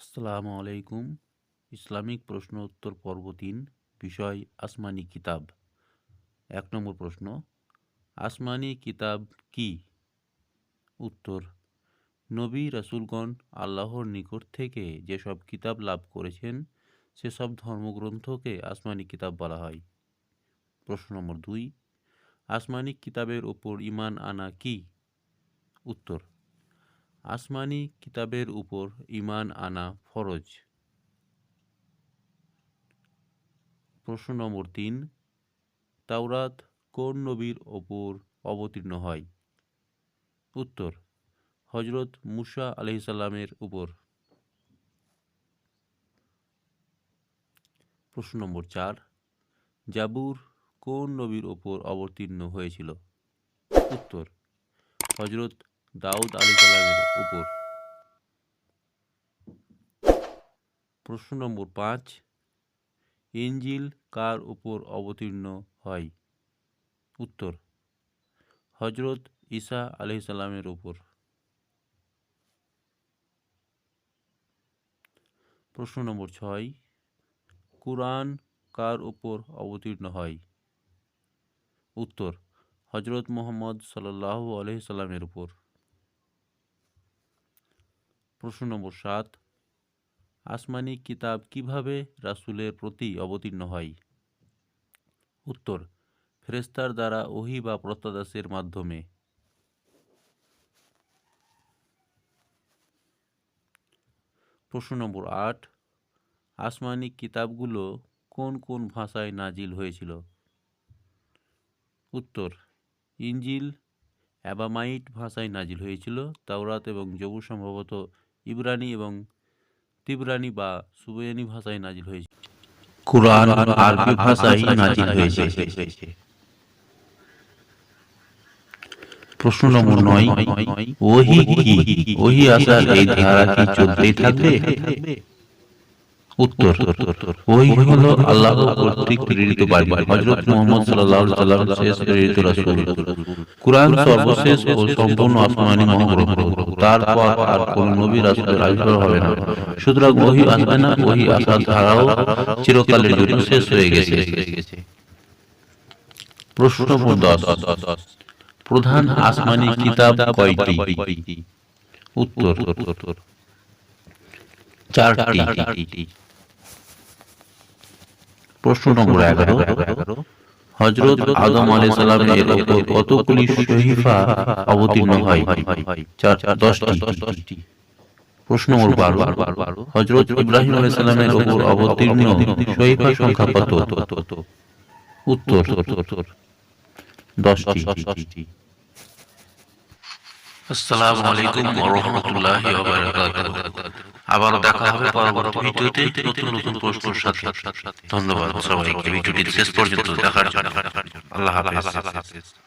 আসসালামু আলাইকুম। ইসলামিক প্রশ্ন উত্তর পর্ব তিন, বিষয় আসমানি কিতাব। এক নম্বর প্রশ্ন, আসমানি কিতাব কি? উত্তর, নবী রাসূলগণ আল্লাহর নিকট থেকে যেসব কিতাব লাভ করেছেন, সেসব ধর্মগ্রন্থকে আসমানি কিতাব বলা হয়। প্রশ্ন নম্বর দুই, আসমানি কিতাবের ওপর ইমান আনা কি? উত্তর আসমানি কিতাবের উপর ইমান আনা ফরজ। প্রশ্ন নম্বর তিন, তাওরাত কোন নবীর ওপর অবতীর্ণ হয়? উত্তর হজরত মুসা আলহিসাল্লামের উপর। প্রশ্ন নম্বর চার, জাবুর কোন নবীর ওপর অবতীর্ণ হয়েছিল? উত্তর হজরত দাউদ আলী কালামের উপর। প্রশ্ন নম্বর পাঁচ ইঞ্জিল কার উপর অবতীর্ণ হয়? উত্তর হজরত ঈসা আলহি সাল্লামের উপর। প্রশ্ন নম্বর ছয়, কুরআন কার উপর অবতীর্ণ হয়? উত্তর হজরত মোহাম্মদ সাল্লাহ আলহি সাল্লামের উপর। প্রশ্ন নম্বর সাত, আসমানি কিতাব কীভাবে রাসুলের প্রতি অবতীর্ণ হয়? উত্তর ফেরেস্তার দ্বারা ওহি বা প্রত্যাদাসের মাধ্যমে। প্রশ্ন নম্বর আট, আসমানি কিতাবগুলো কোন কোন ভাষায় নাজিল হয়েছিল? উত্তর, ইঞ্জিল অ্যাবামাইট ভাষায় নাজিল হয়েছিল, তাওরাত এবং জবুর সম্ভবত ইব্রানি এবং তিবরানি বা সুবয়ানি ভাষায় নাজিল হয়েছে। কোরআন আরবি ভাষায় নাজিল হয়েছে। প্রশ্ন নম্বর নয়, ওহি কি? ওহি আসার এই ধারা কি চলতেই থাকবে? উত্তর। ওহি হলো আল্লাহ কর্তৃক প্রেরিত বাণী। হযরত মুহাম্মদ সাল্লাল্লাহু আলাইহি সাল্লাম শেষ প্রেরিত রাসূল। কুরআন সর্বশেষ ও সম্পূর্ণ আসমানি মহাগ্রন্থ তারপর আর কোন নবী রাসূলের আবির্ভাব হবে না। সুতরাং ওহি আসবে না ওহি আসার ধারাও চিরকালের জন্য শেষ হয়ে গেছে। প্রশ্ন নম্বর দশ। প্রধান আসমানি কিতাব কয়টি? উত্তর। চারটি। প্রশ্ন নম্বর এগারো হজরত আদম আলাই সালামের ওপর কতগুলি শহীফা অবতীর্ণ হয়? চার দশটি। প্রশ্ন নম্বর বারো। হজরত ইব্রাহিম আলাই সালামের ওপর অবতীর্ণ শহীফা সংখ্যা কত? উত্তর। দশটি। আসসালামু আলাইকুম ওয়া রাহমাতুল্লাহি ওয়া বারাকাতুহু। আবার দেখা হবে পরবর্তী ভিডিওতে নতুন নতুন প্রশ্নের সাথে। ধন্যবাদ সবাইকে। ভিডিওটি শেষ পর্যন্ত দেখার জন্য। আল্লাহ হাফেজ।